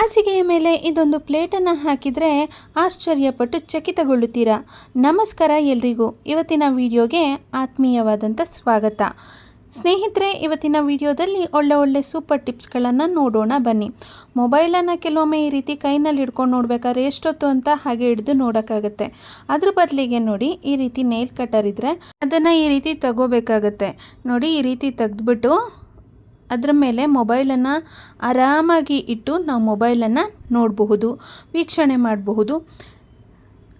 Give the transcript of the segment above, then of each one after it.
ಹಾಸಿಗೆಯ ಮೇಲೆ ಇದೊಂದು ಪ್ಲೇಟನ್ನು ಹಾಕಿದರೆ ಆಶ್ಚರ್ಯಪಟ್ಟು ಚಕಿತಗೊಳ್ಳುತ್ತೀರಾ. ನಮಸ್ಕಾರ ಎಲ್ರಿಗೂ. ಇವತ್ತಿನ ವಿಡಿಯೋಗೆ ಆತ್ಮೀಯವಾದಂಥ ಸ್ವಾಗತ. ಸ್ನೇಹಿತರೆ, ಇವತ್ತಿನ ವಿಡಿಯೋದಲ್ಲಿ ಒಳ್ಳೆ ಒಳ್ಳೆ ಸೂಪರ್ ಟಿಪ್ಸ್ಗಳನ್ನು ನೋಡೋಣ ಬನ್ನಿ. ಮೊಬೈಲನ್ನು ಕೆಲವೊಮ್ಮೆ ಈ ರೀತಿ ಕೈನಲ್ಲಿ ಹಿಡ್ಕೊಂಡು ನೋಡಬೇಕಾದ್ರೆ ಎಷ್ಟೊತ್ತು ಅಂತ ಹಾಗೆ ಹಿಡಿದು ನೋಡೋಕ್ಕಾಗತ್ತೆ. ಅದ್ರ ಬದಲಿಗೆ ನೋಡಿ, ಈ ರೀತಿ ನೇಲ್ ಕಟರ್ ಇದ್ದರೆ ಅದನ್ನು ಈ ರೀತಿ ತಗೋಬೇಕಾಗತ್ತೆ. ನೋಡಿ, ಈ ರೀತಿ ತೆಗೆದ್ಬಿಟ್ಟು ಅದರ ಮೇಲೆ ಮೊಬೈಲನ್ನು ಆರಾಮಾಗಿ ಇಟ್ಟು ನಾವು ಮೊಬೈಲನ್ನು ನೋಡಬಹುದು, ವೀಕ್ಷಣೆ ಮಾಡಬಹುದು.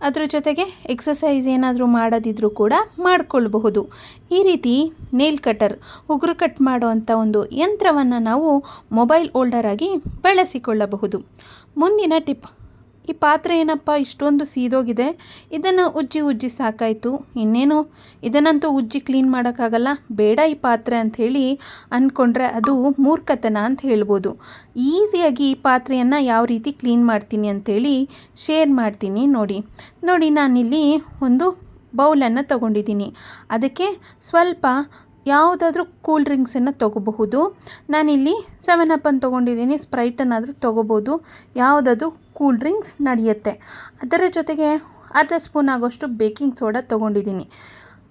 ಅದರ ಜೊತೆಗೆ ಎಕ್ಸಸೈಸ್ ಏನಾದರೂ ಮಾಡೋದಿದ್ರೂ ಕೂಡ ಮಾಡಿಕೊಳ್ಬಹುದು. ಈ ರೀತಿ ನೇಲ್ ಕಟರ್ ಉಗುರು ಕಟ್ ಮಾಡುವಂಥ ಒಂದು ಯಂತ್ರವನ್ನು ನಾವು ಮೊಬೈಲ್ ಓಲ್ಡರಾಗಿ ಬಳಸಿಕೊಳ್ಳಬಹುದು. ಮುಂದಿನ ಟಿಪ್ ಈ ಪಾತ್ರೆ ಏನಪ್ಪ, ಇಷ್ಟೊಂದು ಸೀದೋಗಿದೆ. ಇದನ್ನು ಉಜ್ಜಿ ಉಜ್ಜಿ ಸಾಕಾಯಿತು. ಇನ್ನೇನು? ಇದನ್ನಂತೂ ಉಜ್ಜಿ ಕ್ಲೀನ್ ಮಾಡೋಕ್ಕಾಗಲ್ಲ. ಬೇಡ ಈ ಪಾತ್ರೆ ಅಂಥೇಳಿ ಅಂದ್ಕೊಂಡ್ರೆ ಅದು ಮೂರ್ಖತನ ಅಂತ ಹೇಳ್ಬೋದು. ಈಸಿಯಾಗಿ ಈ ಪಾತ್ರೆಯನ್ನು ಯಾವ ರೀತಿ ಕ್ಲೀನ್ ಮಾಡ್ತೀನಿ ಅಂಥೇಳಿ ಶೇರ್ ಮಾಡ್ತೀನಿ ನೋಡಿ. ನೋಡಿ ನಾನಿಲ್ಲಿ ಒಂದು ಬೌಲನ್ನು ತಗೊಂಡಿದ್ದೀನಿ. ಅದಕ್ಕೆ ಸ್ವಲ್ಪ ಯಾವುದಾದ್ರೂ ಕೂಲ್ ಡ್ರಿಂಕ್ಸನ್ನು ತೊಗೋಬಹುದು. ನಾನಿಲ್ಲಿ ಸೆವೆನ್ ಅಪ್ ಅನ್ನು ತೊಗೊಂಡಿದ್ದೀನಿ ಸ್ಪ್ರೈಟನ್ನಾದರೂ ತೊಗೋಬೋದು ಯಾವುದಾದ್ರೂ ಕೂಲ್ ಡ್ರಿಂಕ್ಸ್ ನಡೆಯುತ್ತೆ. ಅದರ ಜೊತೆಗೆ ಅರ್ಧ ಸ್ಪೂನ್ ಆಗೋಷ್ಟು ಬೇಕಿಂಗ್ ಸೋಡಾ ತೊಗೊಂಡಿದ್ದೀನಿ.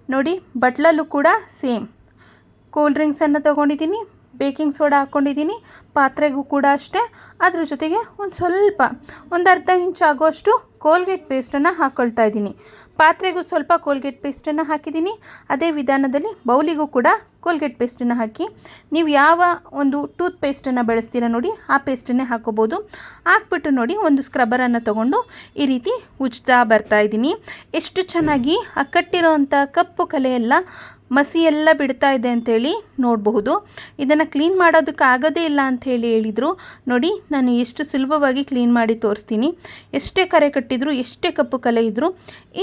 ನೋಡಿ, ಬಟ್ಲಲ್ಲೂ ಕೂಡ ಸೇಮ್ ಕೂಲ್ ಡ್ರಿಂಕ್ಸನ್ನು ತೊಗೊಂಡಿದ್ದೀನಿ ಬೇಕಿಂಗ್ ಸೋಡಾ ಹಾಕ್ಕೊಂಡಿದ್ದೀನಿ ಪಾತ್ರೆಗೂ ಕೂಡ ಅಷ್ಟೇ. ಅದ್ರ ಜೊತೆಗೆ ಒಂದು ಸ್ವಲ್ಪ, ಒಂದು ಅರ್ಧ ಇಂಚ್ ಆಗೋಷ್ಟು ಕೋಲ್ಗೇಟ್ ಪೇಸ್ಟನ್ನು ಹಾಕ್ಕೊಳ್ತಾ ಇದ್ದೀನಿ. ಪಾತ್ರೆಗೂ ಸ್ವಲ್ಪ ಕೋಲ್ಗೇಟ್ ಪೇಸ್ಟನ್ನು ಹಾಕಿದ್ದೀನಿ. ಅದೇ ವಿಧಾನದಲ್ಲಿ ಬೌಲಿಗೂ ಕೂಡ ಕೋಲ್ಗೇಟ್ ಪೇಸ್ಟನ್ನು ಹಾಕಿ. ನೀವು ಯಾವ ಒಂದು ಟೂತ್ ಪೇಸ್ಟನ್ನು ಬಳಸ್ತೀರ ನೋಡಿ, ಆ ಪೇಸ್ಟನ್ನೇ ಹಾಕೋಬೋದು. ಹಾಕ್ಬಿಟ್ಟು ನೋಡಿ ಒಂದು ಸ್ಕ್ರಬ್ಬರನ್ನು ತೊಗೊಂಡು ಈ ರೀತಿ ಉಜ್ತಾ ಬರ್ತಾ ಇದ್ದೀನಿ. ಎಷ್ಟು ಚೆನ್ನಾಗಿ ಆ ಕಟ್ಟಿರೋವಂಥ ಕಪ್ಪು ಕಲೆಯೆಲ್ಲ ಮಸಿ ಎಲ್ಲ ಬಿಡ್ತಾ ಇದೆ ಅಂಥೇಳಿ ನೋಡಬಹುದು. ಇದನ್ನು ಕ್ಲೀನ್ ಮಾಡೋದಕ್ಕೆ ಆಗೋದೇ ಇಲ್ಲ ಅಂತ ಹೇಳಿ ಹೇಳಿದರು. ನೋಡಿ, ನಾನು ಎಷ್ಟು ಸುಲಭವಾಗಿ ಕ್ಲೀನ್ ಮಾಡಿ ತೋರಿಸ್ತೀನಿ. ಎಷ್ಟೇ ಕರೆ ಕಟ್ಟಿದ್ರು, ಎಷ್ಟೇ ಕಪ್ಪು ಕಲೆ ಇದ್ದರೂ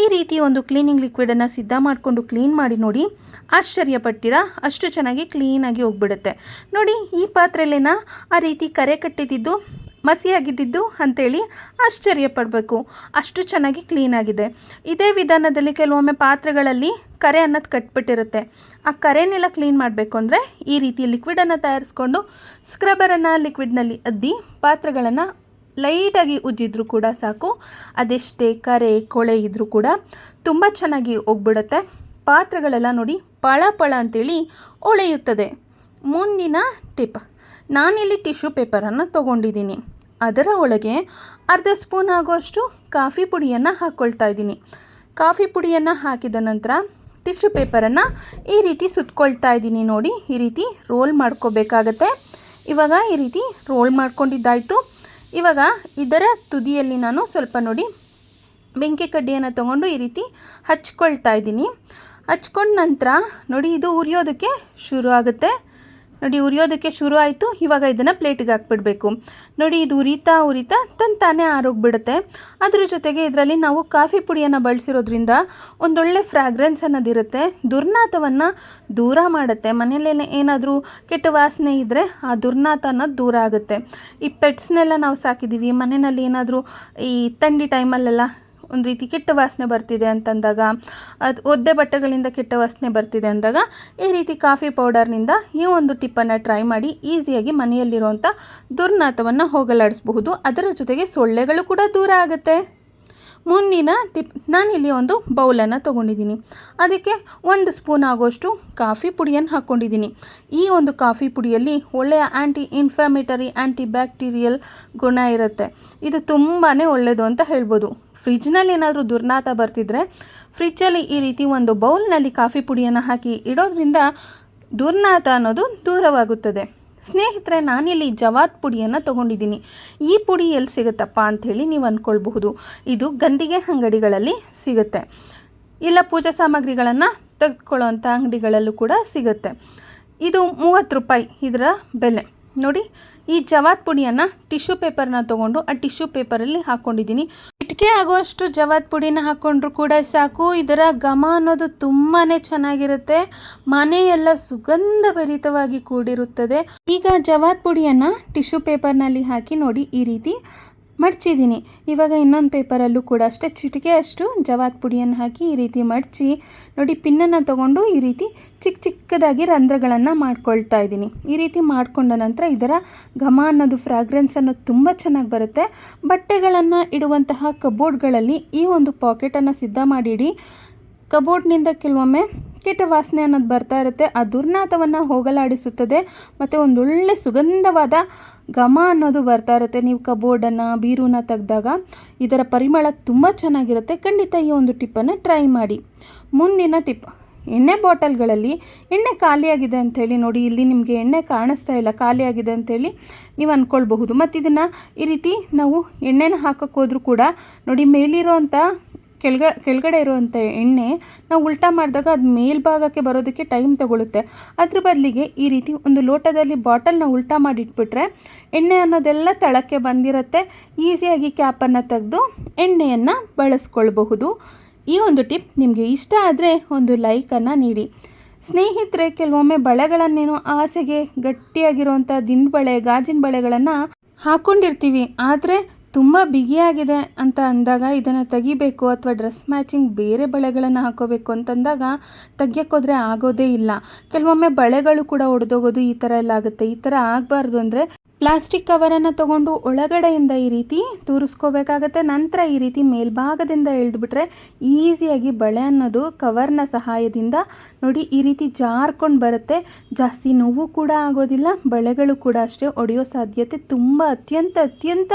ಈ ರೀತಿ ಒಂದು ಕ್ಲೀನಿಂಗ್ ಲಿಕ್ವಿಡನ್ನು ಸಿದ್ಧ ಮಾಡಿಕೊಂಡು ಕ್ಲೀನ್ ಮಾಡಿ ನೋಡಿ, ಆಶ್ಚರ್ಯ ಪಡ್ತೀರಾ? ಅಷ್ಟು ಚೆನ್ನಾಗಿ ಕ್ಲೀನಾಗಿ ಹೋಗ್ಬಿಡುತ್ತೆ. ನೋಡಿ, ಈ ಪಾತ್ರೆಲೇನ ಆ ರೀತಿ ಕರೆ ಕಟ್ಟಿದ್ದು? ಮಸಿಯಾಗಿದ್ದಿದ್ದು ಅಂಥೇಳಿ ಆಶ್ಚರ್ಯ ಪಡಬೇಕು. ಅಷ್ಟು ಚೆನ್ನಾಗಿ ಕ್ಲೀನಾಗಿದೆ ಇದೇ ವಿಧಾನದಲ್ಲಿ ಕೆಲವೊಮ್ಮೆ ಪಾತ್ರೆಗಳಲ್ಲಿ ಕರೆ ಅನ್ನೋದು ಕಟ್ಬಿಟ್ಟಿರುತ್ತೆ. ಆ ಕರೆನೆಲ್ಲ ಕ್ಲೀನ್ ಮಾಡಬೇಕು ಅಂದರೆ ಈ ರೀತಿ ಲಿಕ್ವಿಡನ್ನು ತಯಾರಿಸ್ಕೊಂಡು ಸ್ಕ್ರಬ್ಬರನ್ನು ಲಿಕ್ವಿಡ್ನಲ್ಲಿ ಅದ್ದಿ ಪಾತ್ರೆಗಳನ್ನು ಲೈಟಾಗಿ ಉಜ್ಜಿದ್ರೂ ಕೂಡ ಸಾಕು. ಅದೆಷ್ಟೇ ಕರೆ ಕೊಳೆ ಇದ್ದರೂ ಕೂಡ ತುಂಬ ಚೆನ್ನಾಗಿ ಹೋಗ್ಬಿಡುತ್ತೆ. ಪಾತ್ರೆಗಳೆಲ್ಲ ನೋಡಿ ಪಳ ಪಳ ಅಂತೇಳಿ ಒಳೆಯುತ್ತದೆ. ಮುಂದಿನ ಟಿಪ್ ನಾನಿಲ್ಲಿ ಟಿಶ್ಯೂ ಪೇಪರನ್ನು ತೊಗೊಂಡಿದ್ದೀನಿ. ಅದರ ಒಳಗೆ ಅರ್ಧ ಸ್ಪೂನ್ ಆಗುವಷ್ಟು ಕಾಫಿ ಪುಡಿಯನ್ನು ಹಾಕ್ಕೊಳ್ತಾ ಇದ್ದೀನಿ. ಕಾಫಿ ಪುಡಿಯನ್ನು ಹಾಕಿದ ನಂತರ ಟಿಶ್ಯೂ ಪೇಪರನ್ನು ಈ ರೀತಿ ಸುತ್ಕೊಳ್ತಾ ಇದ್ದೀನಿ ನೋಡಿ. ಈ ರೀತಿ ರೋಲ್ ಮಾಡ್ಕೋಬೇಕಾಗತ್ತೆ. ಇವಾಗ ಈ ರೀತಿ ರೋಲ್ ಮಾಡ್ಕೊಂಡಿದ್ದಾಯಿತು. ಇವಾಗ ಇದರ ತುದಿಯಲ್ಲಿ ನಾನು ಸ್ವಲ್ಪ ನೋಡಿ ಬೆಂಕಿ ಕಡ್ಡಿಯನ್ನು ತೊಗೊಂಡು ಈ ರೀತಿ ಹಚ್ಕೊಳ್ತಾ ಇದ್ದೀನಿ. ಹಚ್ಕೊಂಡ ನಂತರ ನೋಡಿ ಇದು ಉರಿಯೋದಕ್ಕೆ ಶುರು ಆಗುತ್ತೆ. ನೋಡಿ, ಉರಿಯೋದಕ್ಕೆ ಶುರು ಆಯಿತು. ಇವಾಗ ಇದನ್ನು ಪ್ಲೇಟಿಗೆ ಹಾಕ್ಬಿಡಬೇಕು. ನೋಡಿ, ಇದು ಉರಿತಾ ಉರಿತಾ ತನ್ನ ತಾನೇ ಆರೋಗ್ಬಿಡುತ್ತೆ. ಅದ್ರ ಜೊತೆಗೆ ಇದರಲ್ಲಿ ನಾವು ಕಾಫಿ ಪುಡಿಯನ್ನು ಬಳಸಿರೋದ್ರಿಂದ ಒಂದೊಳ್ಳೆ ಫ್ರಾಗ್ರೆನ್ಸ್ ಅನ್ನೋದಿರುತ್ತೆ ದುರ್ನಾಥವನ್ನು ದೂರ ಮಾಡುತ್ತೆ. ಮನೆಯಲ್ಲೇ ಏನಾದರೂ ಕೆಟ್ಟ ವಾಸನೆ ಇದ್ದರೆ ಆ ದುರ್ನಾಥ ಅನ್ನೋದು ದೂರ ಆಗುತ್ತೆ. ಈ ಪೆಟ್ಸ್ನೆಲ್ಲ ನಾವು ಸಾಕಿದ್ದೀವಿ ಮನೆಯಲ್ಲಿ ಏನಾದರೂ ಈ ಥಂಡಿ ಟೈಮಲ್ಲೆಲ್ಲ ಒಂದು ರೀತಿ ಕೆಟ್ಟ ವಾಸನೆ ಬರ್ತಿದೆ ಅಂತಂದಾಗ, ಅದು ಒದ್ದೆ ಬಟ್ಟೆಗಳಿಂದ ಕೆಟ್ಟ ವಾಸನೆ ಬರ್ತಿದೆ ಅಂದಾಗ, ಈ ರೀತಿ ಕಾಫಿ ಪೌಡರ್ನಿಂದ ಈ ಒಂದು ಟಿಪ್ಪನ್ನು ಟ್ರೈ ಮಾಡಿ ಈಸಿಯಾಗಿ ಮನೆಯಲ್ಲಿರುವಂಥ ದುರ್ನಾಥವನ್ನು ಹೋಗಲಾಡಿಸಬಹುದು. ಅದರ ಜೊತೆಗೆ ಸೊಳ್ಳೆಗಳು ಕೂಡ ದೂರ ಆಗುತ್ತೆ. ಮುಂದಿನ ಟಿಪ್, ನಾನಿಲ್ಲಿ ಒಂದು ಬೌಲನ್ನು ತೊಗೊಂಡಿದ್ದೀನಿ. ಅದಕ್ಕೆ ಒಂದು ಸ್ಪೂನ್ ಆಗೋಷ್ಟು ಕಾಫಿ ಪುಡಿಯನ್ನು ಹಾಕ್ಕೊಂಡಿದ್ದೀನಿ. ಈ ಒಂದು ಕಾಫಿ ಪುಡಿಯಲ್ಲಿ ಒಳ್ಳೆಯ ಆ್ಯಂಟಿ ಇನ್ಫ್ಲಾಮೇಟರಿ ಆ್ಯಂಟಿ ಬ್ಯಾಕ್ಟೀರಿಯಲ್ ಗುಣ ಇರುತ್ತೆ. ಇದು ತುಂಬಾ ಒಳ್ಳೆಯದು ಅಂತ ಹೇಳ್ಬೋದು. ಫ್ರಿಜ್ನಲ್ಲಿ ಏನಾದರೂ ದುರ್ನಾತ ಬರ್ತಿದ್ರೆ ಫ್ರಿಜ್ಜಲ್ಲಿ ಈ ರೀತಿ ಒಂದು ಬೌಲ್ನಲ್ಲಿ ಕಾಫಿ ಪುಡಿಯನ್ನು ಹಾಕಿ ಇಡೋದ್ರಿಂದ ದುರ್ನಾತ ಅನ್ನೋದು ದೂರವಾಗುತ್ತದೆ. ಸ್ನೇಹಿತರೆ, ನಾನಿಲ್ಲಿ ಜವಾದ್ ಪುಡಿಯನ್ನು ತೊಗೊಂಡಿದ್ದೀನಿ. ಈ ಪುಡಿ ಎಲ್ಲಿ ಸಿಗುತ್ತಪ್ಪ ಅಂಥೇಳಿ ನೀವು ಅಂದ್ಕೊಳ್ಬಹುದು ಇದು ಗಂದಿಗೆ ಅಂಗಡಿಗಳಲ್ಲಿ ಸಿಗುತ್ತೆ. ಇಲ್ಲ, ಪೂಜಾ ಸಾಮಗ್ರಿಗಳನ್ನು ತೆಗೆದುಕೊಳ್ಳೋವಂಥ ಅಂಗಡಿಗಳಲ್ಲೂ ಕೂಡ ಸಿಗುತ್ತೆ. ಇದು ಮೂವತ್ತು ರೂಪಾಯಿ ಇದರ ಬೆಲೆ. ನೋಡಿ, ಈ ಜವಾದ್ ಪುಡಿಯನ್ನು ಟಿಶ್ಯೂ ಪೇಪರ್ನ ತೊಗೊಂಡು ಆ ಟಿಶ್ಯೂ ಪೇಪರಲ್ಲಿ ಹಾಕ್ಕೊಂಡಿದ್ದೀನಿ ಇಟ್ಕೆ ಆಗುವಷ್ಟು ಜವಾದ್ ಪುಡಿನ ಹಾಕ್ಕೊಂಡ್ರು ಕೂಡ ಸಾಕು. ಇದರ ಘಮ ಅನ್ನೋದು ತುಂಬಾ ಚೆನ್ನಾಗಿರುತ್ತೆ. ಮನೆಯೆಲ್ಲ ಸುಗಂಧ ಭರಿತವಾಗಿ ಕೂಡಿರುತ್ತದೆ. ಈಗ ಜವಾದ್ ಪುಡಿಯನ್ನು ಟಿಶ್ಯೂ ಪೇಪರ್ನಲ್ಲಿ ಹಾಕಿ ನೋಡಿ ಈ ರೀತಿ. ಮಡ್ಚಿದ್ದೀನಿ. ಇವಾಗ ಇನ್ನೊಂದು ಪೇಪರಲ್ಲೂ ಕೂಡ ಅಷ್ಟೇ ಚಿಟಿಕೆ ಅಷ್ಟು. ಜವಾತ್ ಪುಡಿಯನ್ನು ಹಾಕಿ ಈ ರೀತಿ ಮಡಚಿ, ನೋಡಿ ಪಿನ್ನನ್ನು ತಗೊಂಡು ಈ ರೀತಿ ಚಿಕ್ಕ ಚಿಕ್ಕದಾಗಿ ರಂಧ್ರಗಳನ್ನು ಮಾಡ್ಕೊಳ್ತಾ ಇದ್ದೀನಿ. ಈ ರೀತಿ ಮಾಡಿಕೊಂಡ ನಂತರ ಇದರ ಘಮ ಅನ್ನೋದು ಫ್ರಾಗ್ರೆನ್ಸ್ ಅನ್ನೋದು ತುಂಬ ಚೆನ್ನಾಗಿ ಬರುತ್ತೆ. ಬಟ್ಟೆಗಳನ್ನು ಇಡುವಂತಹ ಕಬೋರ್ಡ್ಗಳಲ್ಲಿ ಈ ಒಂದು ಪಾಕೆಟನ್ನು ಸಿದ್ಧ ಮಾಡಿಡಿ. ಕಬೋರ್ಡ್ನಿಂದ ಕೆಲವೊಮ್ಮೆ ಕೆಟ್ಟ ವಾಸನೆ ಅನ್ನೋದು ಬರ್ತಾ ಇರುತ್ತೆ. ಆ ದುರ್ನಾಥವನ್ನು ಹೋಗಲಾಡಿಸುತ್ತದೆ. ಮತ್ತು ಒಂದೊಳ್ಳೆ ಸುಗಂಧವಾದ ಘಮ ಅನ್ನೋದು ಬರ್ತಾ ಇರುತ್ತೆ. ನೀವು ಕಬೋರ್ಡನ್ನು, ಬೀರೂನ ತೆಗೆದಾಗ ಇದರ ಪರಿಮಳ ತುಂಬ ಚೆನ್ನಾಗಿರುತ್ತೆ. ಖಂಡಿತ ಈ ಒಂದು ಟಿಪ್ಪನ್ನು ಟ್ರೈ ಮಾಡಿ. ಮುಂದಿನ ಟಿಪ್, ಎಣ್ಣೆ ಬಾಟಲ್ಗಳಲ್ಲಿ ಎಣ್ಣೆ ಖಾಲಿಯಾಗಿದೆ ಅಂಥೇಳಿ ನೋಡಿ, ಇಲ್ಲಿ ನಿಮಗೆ ಎಣ್ಣೆ ಕಾಣಿಸ್ತಾ ಇಲ್ಲ, ಖಾಲಿಯಾಗಿದೆ ಅಂಥೇಳಿ ನೀವು ಅಂದ್ಕೊಳ್ಬಹುದು ಮತ್ತು ಇದನ್ನು ಈ ರೀತಿ ನಾವು ಎಣ್ಣೆನ ಹಾಕೋಕ್ಕೆ ಹೋದ್ರೂ ಕೂಡ ನೋಡಿ, ಮೇಲಿರೋಂಥ ಕೆಳಗ, ಕೆಳಗಡೆ ಇರುವಂಥ ಎಣ್ಣೆ ನಾವು ಉಲ್ಟಾ ಮಾಡಿದಾಗ ಅದು ಮೇಲ್ಭಾಗಕ್ಕೆ ಬರೋದಕ್ಕೆ ಟೈಮ್ ತಗೊಳುತ್ತೆ. ಅದ್ರ ಬದಲಿಗೆ ಈ ರೀತಿ ಒಂದು ಲೋಟದಲ್ಲಿ ಬಾಟಲ್ನ ಉಲ್ಟಾ ಮಾಡಿ ಇಟ್ಬಿಟ್ರೆ ಎಣ್ಣೆ ಅನ್ನೋದೆಲ್ಲ ತಳಕ್ಕೆ ಬಂದಿರುತ್ತೆ. ಈಸಿಯಾಗಿ ಕ್ಯಾಪನ್ನು ತೆಗೆದು ಎಣ್ಣೆಯನ್ನು ಬಳಸ್ಕೊಳ್ಬಹುದು. ಈ ಒಂದು ಟಿಪ್ ನಿಮಗೆ ಇಷ್ಟ ಆದರೆ ಒಂದು ಲೈಕನ್ನು ನೀಡಿ. ಸ್ನೇಹಿತರೆ, ಕೆಲವೊಮ್ಮೆ ಬಳೆಗಳನ್ನೇನೋ ಆಸೆಗೆ ಗಟ್ಟಿಯಾಗಿರುವಂಥ ದಿಂಡು ಬಳೆ ಗಾಜಿನ ಬಳೆಗಳನ್ನು ಹಾಕ್ಕೊಂಡಿರ್ತೀವಿ ಆದರೆ ತುಂಬ ಬಿಗಿಯಾಗಿದೆ ಅಂತ ಅಂದಾಗ ಇದನ್ನು ತೆಗಿಬೇಕು ಅಥವಾ ಡ್ರೆಸ್ ಮ್ಯಾಚಿಂಗ್ ಬೇರೆ ಬಳೆಗಳನ್ನು ಹಾಕೋಬೇಕು ಅಂತಂದಾಗ ತೆಗಿಯೋಕ್ಕೋದ್ರೆ ಆಗೋದೇ ಇಲ್ಲ. ಕೆಲವೊಮ್ಮೆ ಬಳೆಗಳು ಕೂಡ ಒಡೆದೋಗೋದು ಈ ಥರ ಎಲ್ಲ ಆಗುತ್ತೆ. ಈ ಥರ ಆಗಬಾರ್ದು ಅಂದರೆ ಪ್ಲಾಸ್ಟಿಕ್ ಕವರನ್ನು ತಗೊಂಡು ಒಳಗಡೆಯಿಂದ ಈ ರೀತಿ ತೂರಿಸ್ಕೋಬೇಕಾಗತ್ತೆ. ನಂತರ ಈ ರೀತಿ ಮೇಲ್ಭಾಗದಿಂದ ಎಳೆದುಬಿಟ್ರೆ ಈಸಿಯಾಗಿ ಬಳೆ ಅನ್ನೋದು ಕವರ್ನ ಸಹಾಯದಿಂದ ನೋಡಿ ಈ ರೀತಿ ಜಾರ್ಕೊಂಡು ಬರುತ್ತೆ. ಜಾಸ್ತಿ ನೋವು ಕೂಡ ಆಗೋದಿಲ್ಲ, ಬಳೆಗಳು ಕೂಡ ಅಷ್ಟೇ ಒಡೆಯೋ ಸಾಧ್ಯತೆ ತುಂಬ ಅತ್ಯಂತ ಅತ್ಯಂತ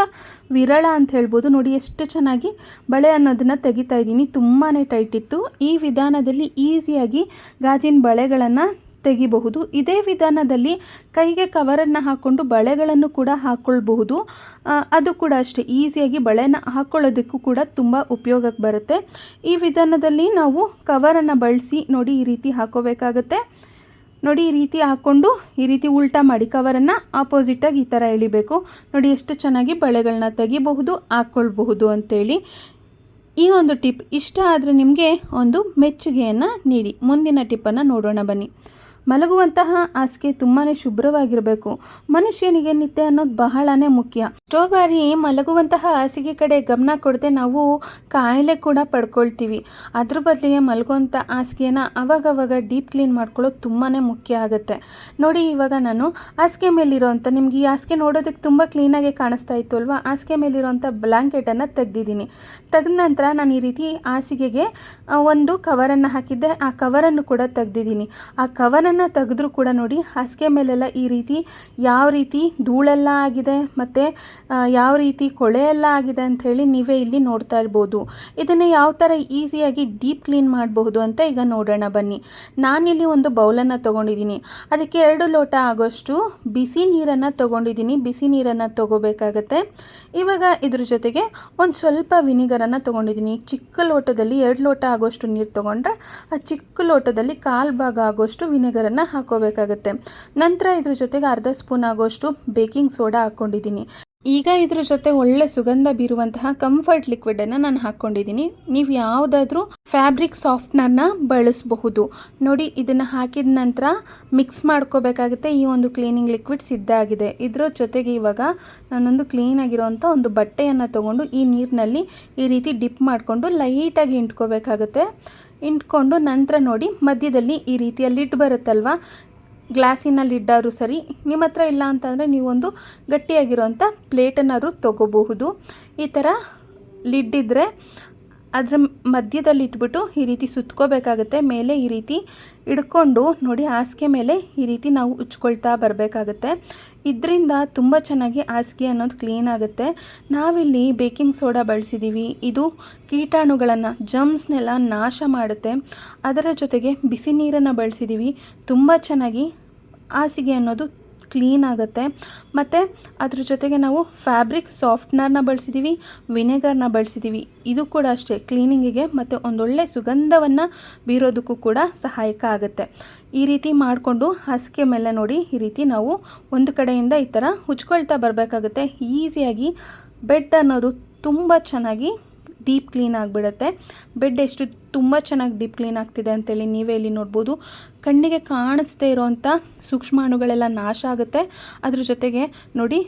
ವಿರಳ ಅಂತ ಹೇಳ್ಬೋದು. ನೋಡಿ ಎಷ್ಟು ಚೆನ್ನಾಗಿ ಬಳೆ ಅನ್ನೋದನ್ನು ತೆಗಿತಾ ಇದ್ದೀನಿ. ತುಂಬಾ ಟೈಟ್ ಇತ್ತು. ಈ ವಿಧಾನದಲ್ಲಿ ಈಸಿಯಾಗಿ ಗಾಜಿನ ಬಳೆಗಳನ್ನು ತೆಗಿಬಹುದು. ಇದೇ ವಿಧಾನದಲ್ಲಿ ಕೈಗೆ ಕವರನ್ನು ಹಾಕ್ಕೊಂಡು ಬಳೆಗಳನ್ನು ಕೂಡ ಹಾಕ್ಕೊಳ್ಬಹುದು ಅದು ಕೂಡ ಅಷ್ಟೇ. ಈಸಿಯಾಗಿ ಬಳೆನ ಹಾಕ್ಕೊಳ್ಳೋದಕ್ಕೂ ಕೂಡ ತುಂಬ ಉಪಯೋಗಕ್ಕೆ ಬರುತ್ತೆ. ಈ ವಿಧಾನದಲ್ಲಿ ನಾವು ಕವರನ್ನು ಬಳಸಿ ನೋಡಿ ಈ ರೀತಿ ಹಾಕೋಬೇಕಾಗತ್ತೆ. ನೋಡಿ ಈ ರೀತಿ ಹಾಕ್ಕೊಂಡು ಈ ರೀತಿ ಉಲ್ಟಾ ಮಾಡಿ ಕವರನ್ನು ಆಪೋಸಿಟಾಗಿ ಈ ಥರ ಎಳಿಬೇಕು. ನೋಡಿ ಎಷ್ಟು ಚೆನ್ನಾಗಿ ಬಳೆಗಳನ್ನ ತೆಗಿಬಹುದು ಹಾಕ್ಕೊಳ್ಬಹುದು ಅಂತೇಳಿ. ಈ ಒಂದು ಟಿಪ್ ಇಷ್ಟ ಆದರೆ ನಿಮಗೆ ಒಂದು ಮೆಚ್ಚುಗೆಯನ್ನು ನೀಡಿ. ಮುಂದಿನ ಟಿಪ್ಪನ್ನು ನೋಡೋಣ ಬನ್ನಿ. ಮಲಗುವಂತಹ ಹಾಸಿಗೆ ತುಂಬಾ ಶುಭ್ರವಾಗಿರಬೇಕು. ಮನುಷ್ಯನಿಗೆ ನಿದ್ದೆ ಅನ್ನೋದು ಬಹಳನೇ ಮುಖ್ಯ. ಎಷ್ಟೋ ಬಾರಿ ಮಲಗುವಂತಹ ಹಾಸಿಗೆ ಕಡೆ ಗಮನ ಕೊಡದೆ ನಾವು ಕಾಯಿಲೆ ಕೂಡ ಪಡ್ಕೊಳ್ತೀವಿ. ಅದ್ರ ಬದಲಿಗೆ ಮಲಗುವಂಥ ಹಾಸಿಗೆನ ಅವಾಗವಾಗ ಡೀಪ್ ಕ್ಲೀನ್ ಮಾಡ್ಕೊಳ್ಳೋದು ತುಂಬಾ ಮುಖ್ಯ ಆಗುತ್ತೆ. ನೋಡಿ ಇವಾಗ ನಾನು ಹಾಸಿಗೆ ಮೇಲಿರೋವಂಥ ನಿಮ್ಗೆ ಈ ಹಾಸಿಗೆ ನೋಡೋದಕ್ಕೆ ತುಂಬ ಕ್ಲೀನಾಗಿ ಕಾಣಿಸ್ತಾ ಇತ್ತು ಅಲ್ವಾ? ಹಾಸಿಗೆ ಮೇಲಿರೋಂಥ ಬ್ಲ್ಯಾಂಕೆಟನ್ನು ತೆಗ್ದಿದ್ದೀನಿ. ತೆಗೆದ ನಂತರ ನಾನು ಈ ರೀತಿ ಹಾಸಿಗೆಗೆ ಒಂದು ಕವರನ್ನು ಹಾಕಿದ್ದೆ. ಆ ಕವರನ್ನು ಕೂಡ ತೆಗ್ದಿದ್ದೀನಿ. ಆ ಕವರನ್ನು ತೆಗೆದ್ರೂ ಕೂಡ ನೋಡಿ, ಹಾಸಿಗೆ ಮೇಲೆಲ್ಲ ಈ ರೀತಿ ಯಾವ ರೀತಿ ಧೂಳೆಲ್ಲ ಆಗಿದೆ ಮತ್ತು ಯಾವ ರೀತಿ ಕೊಳೆ ಎಲ್ಲ ಆಗಿದೆ ಅಂತ ಹೇಳಿ ನೀವೇ ಇಲ್ಲಿ ನೋಡ್ತಾ ಇರ್ಬೋದು. ಇದನ್ನು ಯಾವ ಥರ ಈಸಿಯಾಗಿ ಡೀಪ್ ಕ್ಲೀನ್ ಮಾಡಬಹುದು ಅಂತ ಈಗ ನೋಡೋಣ ಬನ್ನಿ. ನಾನಿಲ್ಲಿ ಒಂದು ಬೌಲನ್ನು ತೊಗೊಂಡಿದ್ದೀನಿ. ಅದಕ್ಕೆ ಎರಡು ಲೋಟ ಆಗೋಷ್ಟು ಬಿಸಿ ನೀರನ್ನು ತೊಗೊಂಡಿದ್ದೀನಿ. ಬಿಸಿ ನೀರನ್ನು ತೊಗೋಬೇಕಾಗತ್ತೆ. ಇವಾಗ ಇದ್ರ ಜೊತೆಗೆ ಒಂದು ಸ್ವಲ್ಪ ವಿನಿಗರನ್ನು ತೊಗೊಂಡಿದ್ದೀನಿ. ಚಿಕ್ಕ ಲೋಟದಲ್ಲಿ ಎರಡು ಲೋಟ ಆಗೋಷ್ಟು ನೀರು ತೊಗೊಂಡ್ರೆ, ಆ ಚಿಕ್ಕ ಲೋಟದಲ್ಲಿ ಕಾಲು ಭಾಗ ಆಗೋಷ್ಟು ವಿನೆಗರನ್ನು ಹಾಕೋಬೇಕಾಗುತ್ತೆ. ನಂತರ ಇದ್ರ ಜೊತೆಗೆ ಅರ್ಧ ಸ್ಪೂನ್ ಆಗೋಷ್ಟು ಬೇಕಿಂಗ್ ಸೋಡಾ ಹಾಕ್ಕೊಂಡಿದ್ದೀನಿ. ಈಗ ಇದ್ರ ಜೊತೆ ಒಳ್ಳೆ ಸುಗಂಧ ಬೀರುವಂತಹ ಕಂಫರ್ಟ್ ಲಿಕ್ವಿಡನ್ನು ನಾನು ಹಾಕ್ಕೊಂಡಿದ್ದೀನಿ. ನೀವು ಯಾವುದಾದ್ರೂ ಫ್ಯಾಬ್ರಿಕ್ ಸಾಫ್ಟ್ನರ್ನ ಬಳಸಬಹುದು. ನೋಡಿ, ಇದನ್ನು ಹಾಕಿದ ನಂತರ ಮಿಕ್ಸ್ ಮಾಡ್ಕೋಬೇಕಾಗುತ್ತೆ. ಈ ಒಂದು ಕ್ಲೀನಿಂಗ್ ಲಿಕ್ವಿಡ್ ಸಿದ್ಧ ಆಗಿದೆ. ಇದರ ಜೊತೆಗೆ ಇವಾಗ ನಾನೊಂದು ಕ್ಲೀನಾಗಿರೋವಂಥ ಒಂದು ಬಟ್ಟೆಯನ್ನು ತೊಗೊಂಡು ಈ ನೀರಿನಲ್ಲಿ ಈ ರೀತಿ ಡಿಪ್ ಮಾಡಿಕೊಂಡು ಲೈಟಾಗಿ ಇಂಟ್ಕೋಬೇಕಾಗುತ್ತೆ ಇಂಟ್ಕೊಂಡು ನಂತರ ನೋಡಿ ಮಧ್ಯದಲ್ಲಿ ಈ ರೀತಿಯ ಲಿಡ್ ಬರುತ್ತಲ್ವ? ಗ್ಲಾಸಿನ ಲಿಡ್ಡಾದ್ರೂ ಸರಿ, ನಿಮ್ಮ ಹತ್ರ ಇಲ್ಲ ಅಂತಂದರೆ ನೀವೊಂದು ಗಟ್ಟಿಯಾಗಿರೋಂಥ ಪ್ಲೇಟನ್ನಾದ್ರು ತೊಗೋಬಹುದು. ಈ ಥರ ಲಿಡ್ ಇದ್ದರೆ ಅದರ ಮಧ್ಯದಲ್ಲಿ ಇಟ್ಬಿಟ್ಟು ಈ ರೀತಿ ಸುತ್ಕೋಬೇಕಾಗುತ್ತೆ, ಮೇಲೆ ಈ ರೀತಿ ಹಿಡ್ಕೊಂಡು ನೋಡಿ ಹಾಸಿಗೆ ಮೇಲೆ ಈ ರೀತಿ ನಾವು ಉಚ್ಕೊಳ್ತಾ ಬರಬೇಕಾಗುತ್ತೆ. ಇದರಿಂದ ತುಂಬ ಚೆನ್ನಾಗಿ ಹಾಸಿಗೆ ಅನ್ನೋದು ಕ್ಲೀನ್ ಆಗುತ್ತೆ. ನಾವಿಲ್ಲಿ ಬೇಕಿಂಗ್ ಸೋಡಾ ಬಳಸಿದ್ದೀವಿ ಇದು ಕೀಟಾಣುಗಳನ್ನು ಜಮ್ಸ್ನೆಲ್ಲ ನಾಶ ಮಾಡುತ್ತೆ. ಅದರ ಜೊತೆಗೆ ಬಿಸಿ ನೀರನ್ನು ಬಳಸಿದ್ದೀವಿ ತುಂಬ ಚೆನ್ನಾಗಿ ಹಾಸಿಗೆ ಅನ್ನೋದು ಕ್ಲೀನ್ ಆಗುತ್ತೆ. ಮತ್ತು ಅದ್ರ ಜೊತೆಗೆ ನಾವು ಫ್ಯಾಬ್ರಿಕ್ ಸಾಫ್ಟ್ನರ್ನ ಬಳಸಿದ್ದೀವಿ ವಿನೆಗರ್ನ ಬಳಸಿದ್ದೀವಿ ಇದು ಕೂಡ ಅಷ್ಟೇ ಕ್ಲೀನಿಂಗಿಗೆ ಮತ್ತು ಒಂದೊಳ್ಳೆ ಸುಗಂಧವನ್ನು ಬೀರೋದಕ್ಕೂ ಕೂಡ ಸಹಾಯಕ ಆಗುತ್ತೆ. ಈ ರೀತಿ ಮಾಡಿಕೊಂಡು ಹಾಸಿಗೆ ಮೇಲೆ ನೋಡಿ ಈ ರೀತಿ ನಾವು ಒಂದು ಕಡೆಯಿಂದ ಈ ಥರ ಹುಚ್ಕೊಳ್ತಾ ಬರಬೇಕಾಗುತ್ತೆ. ಈಸಿಯಾಗಿ ಬೆಡ್ ಅನ್ನೋದು ತುಂಬ ಚೆನ್ನಾಗಿ ಡೀಪ್ ಕ್ಲೀನ್ ಆಗಿಬಿಡುತ್ತೆ. ಬೆಡ್ ಎಷ್ಟು ತುಂಬ ಚೆನ್ನಾಗಿ ಡೀಪ್ ಕ್ಲೀನ್ ಆಗ್ತಿದೆ ಅಂತೇಳಿ ನೀವೇ ಇಲ್ಲಿ ನೋಡ್ಬೋದು. ಕಣ್ಣಿಗೆ ಕಾಣಿಸ್ದೇ ಇರೋವಂಥ ಸೂಕ್ಷ್ಮಾಣುಗಳೆಲ್ಲ ನಾಶ ಆಗುತ್ತೆ. ಅದ್ರ ಜೊತೆಗೆ ನೋಡಿ,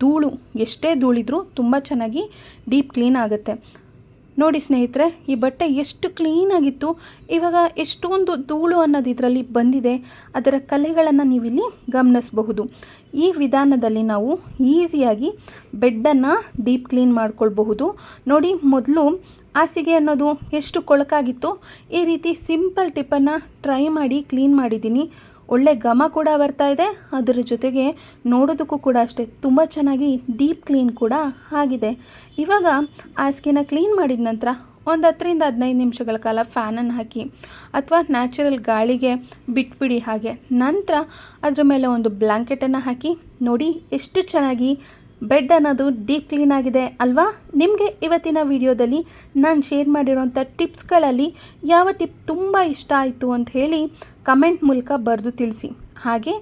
ಧೂಳು ಎಷ್ಟೇ ಧೂಳಿದ್ರೂ ತುಂಬ ಚೆನ್ನಾಗಿ ಡೀಪ್ ಕ್ಲೀನ್ ಆಗುತ್ತೆ. ನೋಡಿ ಸ್ನೇಹಿತರೆ, ಈ ಬಟ್ಟೆ ಎಷ್ಟು ಕ್ಲೀನಾಗಿತ್ತು ಇವಾಗ ಎಷ್ಟೊಂದು ಧೂಳು ಅನ್ನೋದು ಇದರಲ್ಲಿ ಬಂದಿದೆ. ಅದರ ಕಲೆಗಳನ್ನು ನೀವಿಲ್ಲಿ ಗಮನಿಸಬಹುದು. ಈ ವಿಧಾನದಲ್ಲಿ ನಾವು ಈಸಿಯಾಗಿ ಬೆಡ್ಡನ್ನು ಡೀಪ್ ಕ್ಲೀನ್ ಮಾಡ್ಕೊಳ್ಬಹುದು. ನೋಡಿ, ಮೊದಲು ಹಾಸಿಗೆ ಅನ್ನೋದು ಎಷ್ಟು ಕೊಳಕಾಗಿತ್ತು, ಈ ರೀತಿ ಸಿಂಪಲ್ ಟಿಪ್ಪನ್ನು ಟ್ರೈ ಮಾಡಿ ಕ್ಲೀನ್ ಮಾಡಿದ್ದೀನಿ. ಒಳ್ಳೆ ಘಮ ಕೂಡ ಬರ್ತಾ ಇದೆ. ಅದರ ಜೊತೆಗೆ ನೋಡೋದಕ್ಕೂ ಕೂಡ ಅಷ್ಟೇ ತುಂಬ ಚೆನ್ನಾಗಿ ಡೀಪ್ ಕ್ಲೀನ್ ಕೂಡ ಆಗಿದೆ. ಇವಾಗ ಹಾಸಿಗೆನ ಕ್ಲೀನ್ ಮಾಡಿದ ನಂತರ ಒಂದು ಹತ್ತರಿಂದ ಹದಿನೈದು ನಿಮಿಷಗಳ ಕಾಲ ಫ್ಯಾನನ್ನು ಹಾಕಿ ಅಥವಾ ನ್ಯಾಚುರಲ್ ಗಾಳಿಗೆ ಬಿಟ್ಬಿಡಿ ಹಾಗೆ. ನಂತರ ಅದರ ಮೇಲೆ ಒಂದು ಬ್ಲ್ಯಾಂಕೆಟನ್ನು ಹಾಕಿ ನೋಡಿ ಎಷ್ಟು ಚೆನ್ನಾಗಿ ಬೆಡ್ ಅನ್ನೋದು ಡೀಪ್ ಕ್ಲೀನ್ ಆಗಿದೆ ಅಲ್ವಾ? ನಿಮಗೆ ಇವತ್ತಿನ ವಿಡಿಯೋದಲ್ಲಿ ನಾನು ಶೇರ್ ಮಾಡಿರೋಂಥ ಟಿಪ್ಸ್ಗಳಲ್ಲಿ ಯಾವ ಟಿಪ್ ತುಂಬ ಇಷ್ಟ ಆಯಿತು ಅಂತ ಹೇಳಿ ಕಮೆಂಟ್ ಮೂಲಕ ಬರೆದು ತಿಳಿಸಿ. ಹಾಗೆ,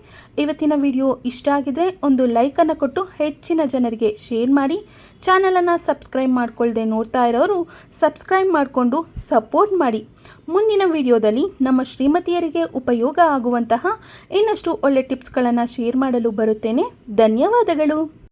ಇವತ್ತಿನ ವಿಡಿಯೋ ಇಷ್ಟ ಆಗಿದ್ರೆ ಒಂದು ಲೈಕನ್ನು ಕೊಟ್ಟು ಹೆಚ್ಚಿನ ಜನರಿಗೆ ಶೇರ್ ಮಾಡಿ. ಚಾನಲನ್ನು ಸಬ್ಸ್ಕ್ರೈಬ್ ಮಾಡ್ಕೊಳ್ಳದೆ ನೋಡ್ತಾ ಇರೋರು ಸಬ್ಸ್ಕ್ರೈಬ್ ಮಾಡಿಕೊಂಡು ಸಪೋರ್ಟ್ ಮಾಡಿ. ಮುಂದಿನ ವಿಡಿಯೋದಲ್ಲಿ ನಮ್ಮ ಶ್ರೀಮತಿಯರಿಗೆ ಉಪಯೋಗ ಆಗುವಂತಹ ಇನ್ನಷ್ಟು ಒಳ್ಳೆ ಟಿಪ್ಸ್ಗಳನ್ನು ಶೇರ್ ಮಾಡಲು ಬರುತ್ತೇನೆ. ಧನ್ಯವಾದಗಳು!